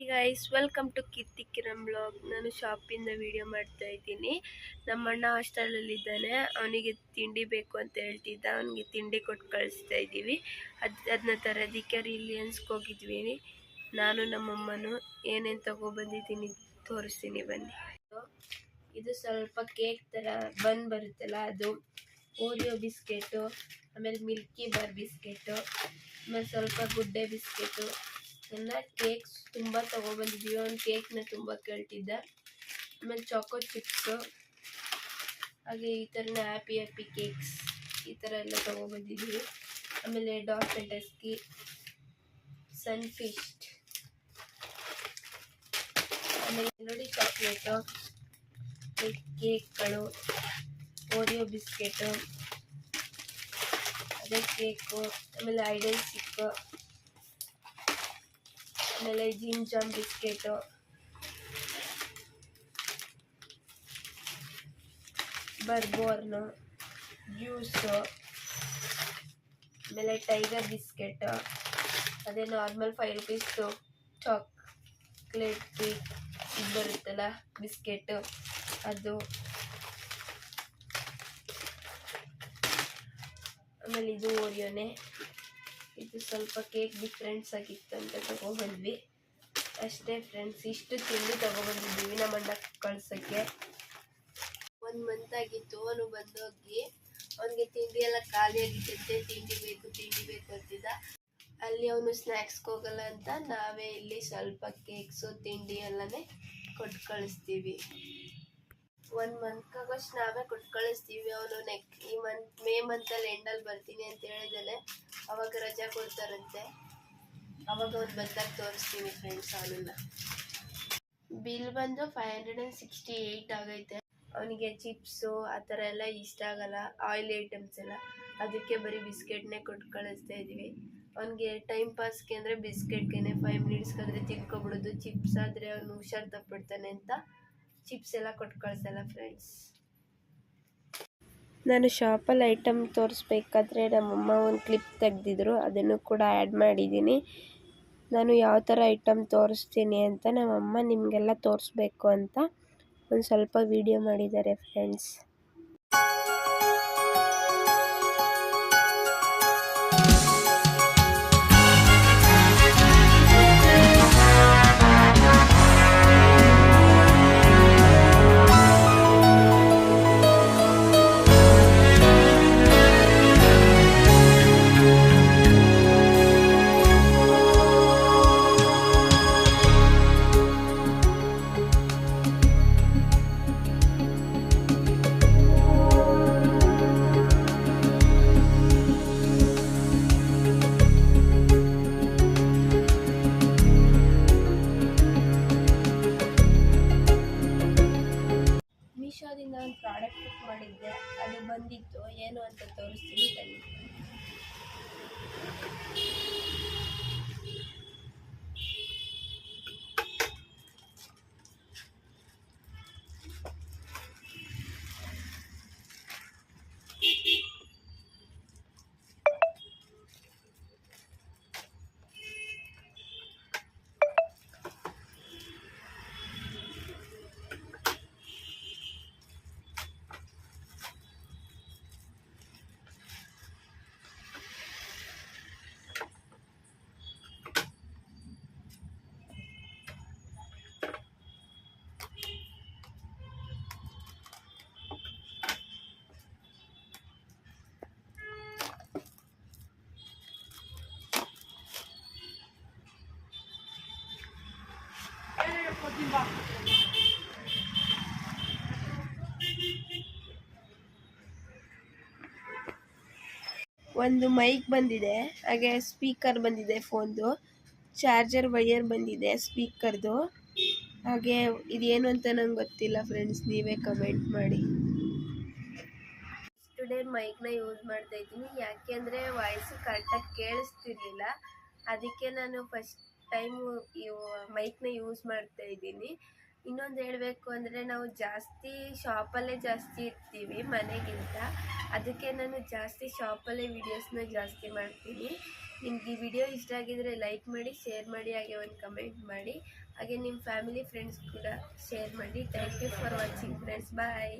Guys welcome to Keerthi Kiran blog ನಾನು ಶಾಪಿಂದ video ಮಾಡ್ತಾ ಇದ್ದೀನಿ. ನಮ್ಮ ಅಣ್ಣ ಹಾಸ್ಟೆಲಲ್ಲಿದ್ದಾನೆ ಅವನಿಗೆ ತಿಂಡಿ ಬೇಕು ಅಂತ ಹೇಳ್ತಿದ್ದ. ಅವನಿಗೆ ತಿಂಡಿ ಕೊಟ್ಟು ಕಳಿಸ್ತಾ ಇದ್ದೀವಿ. ಅದು ಅದನ್ನ ತರೋದಕ್ಕೆ ರಿಲಿಯನ್ಸ್ಗೆ ಹೋಗಿದ್ವಿ. ನಾನು ನಮ್ಮಮ್ಮನು. ಏನೇನು ತಗೊಬಂದಿದ್ದೀನಿ ತೋರಿಸ್ತೀನಿ ಬನ್ನಿ. ಇದು ಸ್ವಲ್ಪ ಕೇಕ್ ಥರ ಬನ್ ಬರುತ್ತಲ್ಲ, ಅದು ಓರಿಯೋ ಬಿಸ್ಕೆಟು ಆಮೇಲೆ ಮಿಲ್ಕಿ ಬಾರ್ ಬಿಸ್ಕೆಟು ಆಮೇಲೆ ಸ್ವಲ್ಪ ಗುಡ್ಡೆ ಬಿಸ್ಕೆಟು ಎಲ್ಲ ಕೇಕ್ಸ್ ತುಂಬ ತೊಗೊಬಂದಿದ್ದೀವಿ ಅವ್ನು ಕೇಕ್ನ ತುಂಬ ಕೇಳ್ತಿದ್ದ. ಆಮೇಲೆ ಚಾಕೋ ಚಿಪ್ಸು ಹಾಗೆ ಈ ಥರನೇ ಹ್ಯಾಪಿ ಹ್ಯಾಪಿ ಕೇಕ್ಸ್ ಈ ಥರ ಎಲ್ಲ ತೊಗೊಬಂದಿದ್ದೀವಿ ಆಮೇಲೆ ಡಾಟ್ ಟೆಸ್ಕಿ ಸನ್ಫಿಸ್ಟ್ ಆಮೇಲೆ ನೋಡಿ ಚಾಕ್ಲೇಟು ಕೇಕ್ಗಳು ಓರಿಯೋ ಬಿಸ್ಕೆಟು ಅದೇ ಕೇಕು ಆಮೇಲೆ ಐಡಲ್ ಸಿಕ್ಕು ಆಮೇಲೆ Jim Jam biscuit. Bourbon, juice, ಆಮೇಲೆ ಟೈಗರ್ ಬಿಸ್ಕೆಟು. ಅದೇ ನಾರ್ಮಲ್ ಫೈವ್ ರುಪೀಸ್ದು ಚಾಕ್ಲೇಟ್ ಇದು ಬರುತ್ತಲ್ಲ, ಬಿಸ್ಕೆಟು. ಅದು. ಆಮೇಲೆ ಇದು ಓರಿಯೋನೆ. ಇದು ಸ್ವಲ್ಪ ಕೇಕ್ ಡಿಫ್ರೆನ್ಸ್ ಆಗಿತ್ತು ಅಂತ ತಗೊಬಂದ್ವಿ. ಅಷ್ಟೇ ಫ್ರೆಂಡ್ಸ್ ಇಷ್ಟು ತಿಂಡಿ ತಗೊಬಂದಿದ್ದೀವಿ ನಮ್ಮ ಅಣ್ಣ ಕಳ್ಸೋಕ್ಕೆ. ಒಂದು ಮಂತ್ ಆಗಿತ್ತು, ಅವನು ಬಂದೋಗಿ. ಅವನಿಗೆ ತಿಂಡಿ ಎಲ್ಲ ಖಾಲಿ ಆಗಿತ್ತಂತೆ, ತಿಂಡಿ ಬೇಕು ತಿಂಡಿ ಬೇಕು ಅಂತಿದ್ದ. ಅಲ್ಲಿ ಅವನು ಸ್ನ್ಯಾಕ್ಸ್ಗೆ ಹೋಗಲ್ಲ ಅಂತ ನಾವೇ ಇಲ್ಲಿ ಸ್ವಲ್ಪ ಕೇಕ್ಸು ತಿಂಡಿ ಎಲ್ಲನೇ ಕೊಟ್ಟು ಕಳಿಸ್ತೀವಿ. ಒಂದು ಮಂತ್ಗಾಗಷ್ಟು ನಾವೇ ಕೊಟ್ಟು ಕಳಿಸ್ತೀವಿ ಅವನು ನೆಕ್ ಈ ಮಂತ್ ಮೇ ಮಂತಲ್ಲಿ ಎಂಡಲ್ಲಿ ಬರ್ತೀನಿ ಅಂತ ಹೇಳಿದಾನೆ. ಅವಾಗ ರಜಾ ಕೊಡ್ತಾರಂತೆ. ಅವಾಗ ಅವ್ರು ಬಂದಾಗ ತೋರಿಸ್ತೀನಿ ಫ್ರೆಂಡ್ಸ್ ಅವನನ್ನ ಬಿಲ್ ಬಂದು five hundred and sixty eight ಆಗೈತೆ. ಅವನಿಗೆ ಚಿಪ್ಸು, ಆ ಥರ ಎಲ್ಲ ಇಷ್ಟ ಆಗಲ್ಲ. ಆಯಿಲ್ ಐಟಮ್ಸ್ ಎಲ್ಲ. ಅದಕ್ಕೆ ಬರೀ ಬಿಸ್ಕೆಟ್ನೇ ಕೊಟ್ಟು ಕಳಿಸ್ತಾ ಇದ್ದೀವಿ. ಅವನಿಗೆ ಟೈಮ್ ಪಾಸ್ಗೆ ಅಂದರೆ ಬಿಸ್ಕೆಟ್ಗೆ ಫೈವ್ ಮಿನಿಟ್ಸ್ಗಾದರೆ ತಿನ್ಕೊಬಿಡೋದು. ಚಿಪ್ಸ್ ಆದರೆ ಅವನು ಹುಷಾರು ತಪ್ಪಿಡ್ತಾನೆ ಅಂತ. ಚಿಪ್ಸ್ ಎಲ್ಲ ಕೊಟ್ಟು ಕಳಿಸಲ್ಲ ಫ್ರೆಂಡ್ಸ್ ನಾನು ಶಾಪಲ್ಲಿ ಐಟಮ್ ತೋರಿಸ್ಬೇಕಾದ್ರೆ ನಮ್ಮಮ್ಮ ಒಂದು ಕ್ಲಿಪ್ ತೆಗೆದಿದ್ರು, ಅದನ್ನು ಕೂಡ ಆ್ಯಡ್ ಮಾಡಿದ್ದೀನಿ. ನಾನು ಯಾವ ಥರ ಐಟಮ್ ತೋರಿಸ್ತೀನಿ ಅಂತ ನಮ್ಮಮ್ಮ ನಿಮಗೆಲ್ಲ ತೋರಿಸ್ಬೇಕು ಅಂತ ಒಂದು ಸ್ವಲ್ಪ ವಿಡಿಯೋ ಮಾಡಿದ್ದಾರೆ, ಫ್ರೆಂಡ್ಸ್. ಬುಕ್ ಮಾಡಿದ್ದೆ ಅದು ಬಂದಿತ್ತು ಏನು ಅಂತ ತೋರಿಸ್ತೀನಿ ಒಂದು ಮೈಕ್ ಬಂದಿದೆ. ಹಾಗೆ ಸ್ಪೀಕರ್ ಬಂದಿದೆ ಫೋನ್ದು ಚಾರ್ಜರ್ ವೈಯರ್ ಬಂದಿದೆ ಸ್ಪೀಕರ್ದು ಹಾಗೆ ಇದೇನು ಅಂತ ನಂಗೆ ಗೊತ್ತಿಲ್ಲ ಫ್ರೆಂಡ್ಸ್ ನೀವೇ ಕಮೆಂಟ್ ಮಾಡಿ. ಟುಡೇ ಮೈಕ್ನ ಯೂಸ್ ಮಾಡ್ತಾ ಇದ್ದೀನಿ. ಯಾಕೆಂದರೆ ವಾಯ್ಸು ಕರೆಕ್ಟಾಗಿ ಕೇಳಿಸ್ತಿರ್ಲಿಲ್ಲ. ಅದಕ್ಕೆ ನಾನು ಫಸ್ಟ್ ಟೈಮು ಮೈಕ್ನ ಯೂಸ್ ಮಾಡ್ತಾ ಇದ್ದೀನಿ. ಇನ್ನೊಂದು ಹೇಳಬೇಕು ಅಂದರೆ ನಾವು ಜಾಸ್ತಿ ಶಾಪಲ್ಲೇ ಜಾಸ್ತಿ ಇರ್ತೀವಿ ಮನೆಗಿಂತ. ಅದಕ್ಕೆ ನಾನು ಜಾಸ್ತಿ ಶಾಪಲ್ಲೇ ವೀಡಿಯೋಸ್ನ ಜಾಸ್ತಿ ಮಾಡ್ತೀನಿ. ನಿಮ್ಗೆ ಈ ವಿಡಿಯೋ ಇಷ್ಟ ಆಗಿದರೆ ಲೈಕ್ ಮಾಡಿ ಶೇರ್ ಮಾಡಿ, ಹಾಗೆ ಒಂದು ಕಮೆಂಟ್ ಮಾಡಿ. ಹಾಗೆ ನಿಮ್ಮ ಫ್ಯಾಮಿಲಿ ಫ್ರೆಂಡ್ಸ್ ಕೂಡ ಶೇರ್ ಮಾಡಿ. Thank you for watching friends bye